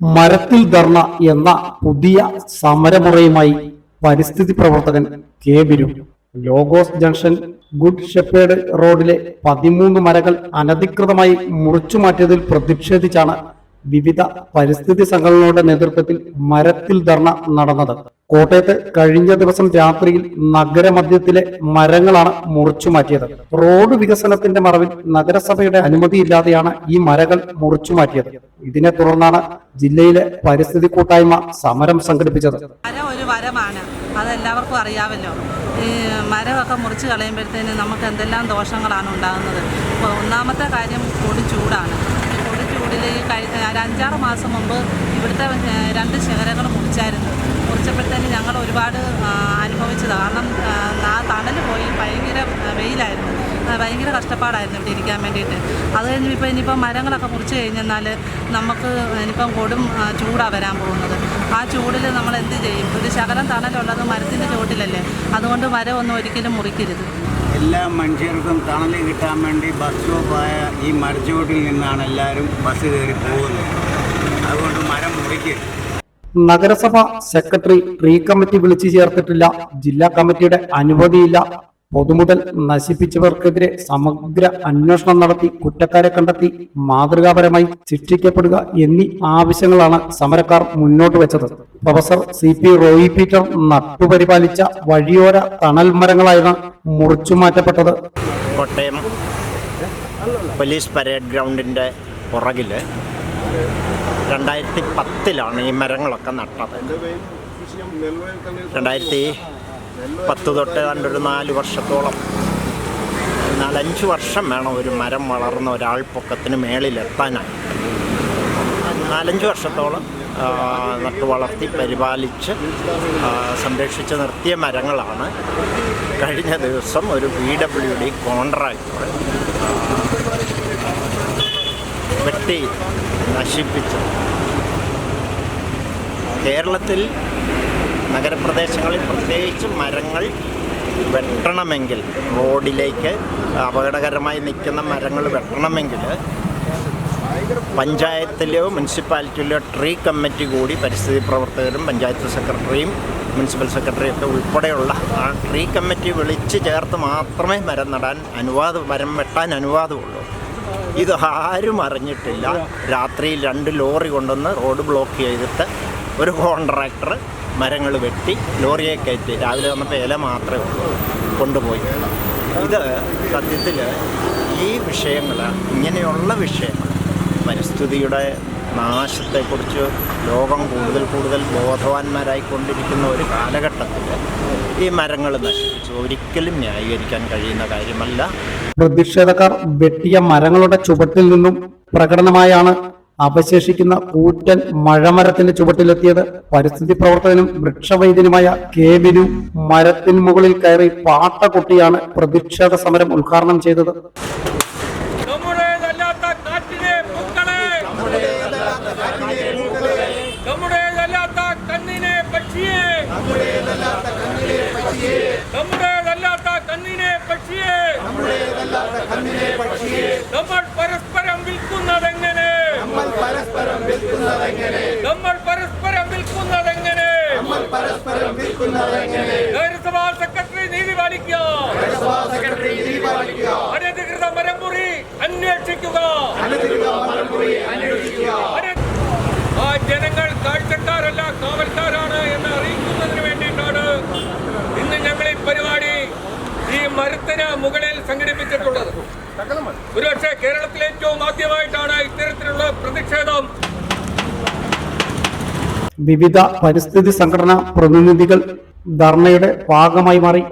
മരത്തിൽ ധർണ എന്ന പുതിയ സമരമുറയുമായി പരിസ്ഥിതി പ്രവർത്തകൻ K Biru Logos junction Good Shepherd റോഡിലെ പതിമൂന്ന് മരങ്ങൾ അനധികൃതമായി മുറിച്ചു മാറ്റിയതിൽ പ്രതിഷേധിച്ചാണ് വിവിധ പരിസ്ഥിതി സംഘടനകളുടെ നേതൃത്വത്തിൽ മരത്തിൽ ധർണ നടന്നത്. കോട്ടയത്ത് കഴിഞ്ഞ ദിവസം രാത്രിയിൽ നഗരമധ്യത്തിലെ മരങ്ങളാണ് മുറിച്ചു മാറ്റിയത്. റോഡ് വികസനത്തിന്റെ മറവിൽ നഗരസഭയുടെ അനുമതിയില്ലാതെയാണ് ഈ മരങ്ങൾ മുറിച്ചു മാറ്റിയത്. ഇതിനെ തുടർന്നാണ് ജില്ലയിലെ പരിസ്ഥിതി കൂട്ടായ്മ സമരം സംഘടിപ്പിച്ചത്. വരമാണ്. അതെല്ലാവർക്കും അറിയാമല്ലോ. ഈ മരമൊക്കെ മുറിച്ച് കളയുമ്പോഴത്തേന് നമുക്ക് എന്തെല്ലാം ദോഷങ്ങളാണ് ഉണ്ടാകുന്നത്? ഒന്നാമത്തെ കാര്യം കൂടി ചൂടാണ്. കഴി ഒരു അഞ്ചാറ് മാസം മുമ്പ് ഇവിടുത്തെ രണ്ട് ശിഖരങ്ങൾ മുറിച്ചായിരുന്നു. മുറിച്ചപ്പോഴത്തേന് ഞങ്ങൾ ഒരുപാട് അനുഭവിച്ചത്. കാരണം ആ, തണൽ പോയി. ഭയങ്കര വെയിലായിരുന്നു. ഭയങ്കര കഷ്ടപ്പാടായിരുന്നു ഇവിടെ ഇരിക്കാൻ വേണ്ടിയിട്ട്. അത് കഴിഞ്ഞ് ഇപ്പോൾ ഇനിയിപ്പോൾ മരങ്ങളൊക്കെ മുറിച്ച് കഴിഞ്ഞെന്നാൽ നമുക്ക് ഇനിയിപ്പം കൊടും ചൂടാണ് വരാൻ പോകുന്നത്. ആ ചൂടിൽ നമ്മൾ എന്ത് ചെയ്യും? ഒരു ശകലം തണലുള്ളത് മരത്തിന്റെ ചുവട്ടിലല്ലേ? അതുകൊണ്ട് മരം ഒന്നും ഒരിക്കലും മുറിക്കരുത്. എല്ലാ മനുഷ്യർക്കും തണൽ കിട്ടാൻ വേണ്ടി ബസ് സ്റ്റോപ്പായ ഈ മരച്ചുവട്ടിൽ നിന്നാണ് എല്ലാവരും ബസ് കയറി പോകുന്നത്. അതുകൊണ്ട് മരം മുറിക്കരുത് നഗരസഭ സെക്രട്ടറി ട്രീ കമ്മിറ്റി വിളിച്ചു ചേർത്തിട്ടില്ല. ജില്ലാ കമ്മിറ്റിയുടെ അനുമതിയില്ല. പൊതുമുതൽ നശിപ്പിച്ചവർക്കെതിരെ സമഗ്ര അന്വേഷണം നടത്തി കുറ്റക്കാരെ കണ്ടെത്തി മാതൃകാപരമായി ശിക്ഷിക്കപ്പെടുക എന്നീ ആവശ്യങ്ങളാണ് സമരക്കാർ മുന്നോട്ട് വെച്ചത്. Professor C P Roy Peter നട്ടുപരിപാലിച്ച വഴിയോര തണൽ മരങ്ങളായിരുന്നു മുറിച്ചു മാറ്റപ്പെട്ടത്. കോട്ടയം പോലീസ് പരേഡ് ഗ്രൗണ്ടിന്റെ പുറകിൽ രണ്ടായിരത്തി പത്തിലാണ് ഈ മരങ്ങളൊക്കെ നട്ടത്. രണ്ടായിരത്തി പത്ത് തൊട്ട് കണ്ടൊരു നാല് വർഷത്തോളം. നാലഞ്ച് വർഷം വേണം ഒരു മരം വളർന്ന ഒരാൾ പൊക്കത്തിന് മേളിലെത്താനായി നാലഞ്ച് വർഷത്തോളം നട്ടു വളർത്തി പരിപാലിച്ച് സംരക്ഷിച്ച് നിർത്തിയ മരങ്ങളാണ്. കഴിഞ്ഞ ദിവസം ഒരു പി ഡബ്ല്യു ഡി കോൺട്രാക്ടർ വെട്ടി നശിപ്പിച്ചു കേരളത്തിൽ നഗരപ്രദേശങ്ങളിൽ പ്രത്യേകിച്ച് മരങ്ങൾ വെട്ടണമെങ്കിൽ റോഡിലേക്ക് അപകടകരമായി നിൽക്കുന്ന മരങ്ങൾ വെട്ടണമെങ്കിൽ പഞ്ചായത്തിലെയോ മുനിസിപ്പാലിറ്റിയിലെയോ ട്രീ കമ്മിറ്റി കൂടി പരിസ്ഥിതി പ്രവർത്തകരും പഞ്ചായത്ത് സെക്രട്ടറിയും മുനിസിപ്പൽ സെക്രട്ടറിയും ഒക്കെ ഉൾപ്പെടെയുള്ള ആ ട്രീ കമ്മിറ്റി വിളിച്ച് ചേർത്ത് മാത്രമേ മരം നടാൻ അനുവാദം മരം വെട്ടാൻ അനുവാദമുള്ളൂ. ഇത് ആരും അറിഞ്ഞിട്ടില്ല. രാത്രിയിൽ രണ്ട് ലോറി കൊണ്ടുവന്ന് റോഡ് ബ്ലോക്ക് ചെയ്തിട്ട് ഒരു കോൺട്രാക്ടർ മരങ്ങൾ വെട്ടി ലോറിയെ കയറ്റി. രാവിലെ വന്നപ്പോൾ ഇല മാത്രമേ കൊണ്ടുപോയി. ഇത് സത്യത്തിൽ ഈ വിഷയങ്ങൾ ഇങ്ങനെയുള്ള വിഷയങ്ങൾ പരിസ്ഥിതിയുടെ നാശത്തെക്കുറിച്ച് ലോകം കൂടുതൽ കൂടുതൽ ബോധവാന്മാരായിക്കൊണ്ടിരിക്കുന്ന ഒരു കാലഘട്ടത്തിൽ ഈ മരങ്ങൾ നശിപ്പിച്ചു. ഒരിക്കലും ന്യായീകരിക്കാൻ കഴിയുന്ന കാര്യമല്ല. പ്രതിഷേധക്കാർ വെട്ടിയ മരങ്ങളുടെ ചുവട്ടിൽ നിന്നും പ്രകടനമായാണ് അവശേഷിക്കുന്ന കൂറ്റൻ മഴമരത്തിന്റെ ചുവട്ടിലെത്തിയത് പരിസ്ഥിതി പ്രവർത്തകനും വൃക്ഷവൈദ്യനുമായ കെ ബിനു മരത്തിന് മുകളിൽ കയറി പാട്ട കൊട്ടിയാണ് പ്രതിഷേധ സമരം ഉദ്ഘാടനം ചെയ്തത്. നമ്മുടേതല്ലാത്ത വിൽക്കുന്നതെങ്ങനെ? നഗരസഭാ സെക്രട്ടറി നീതി പാലിക്കുക. അനധികൃത മരമുറി അന്വേഷിക്കുക. അന- ആ ജനങ്ങൾ കാഴ്ചക്കാരല്ല കാവൽക്കാരാണ് എന്ന് അറിയിക്കുന്നതിന് വേണ്ടിയിട്ടാണ് ഇന്ന് ഞങ്ങൾ ഈ പരിപാടി ഈ മരത്തിന് മുകളിൽ സംഘടിപ്പിച്ചിട്ടുള്ളത്. ഒരുപക്ഷെ കേരളത്തിലെ ഏറ്റവും ആദ്യമായിട്ടാണ് ഇത്തരത്തിലുള്ള പ്രതിഷേധം വിവിധ പരിസ്ഥിതി സംഘടനാ പ്രതിനിധികൾ ധർണയുടെ ഭാഗമായി മാറി.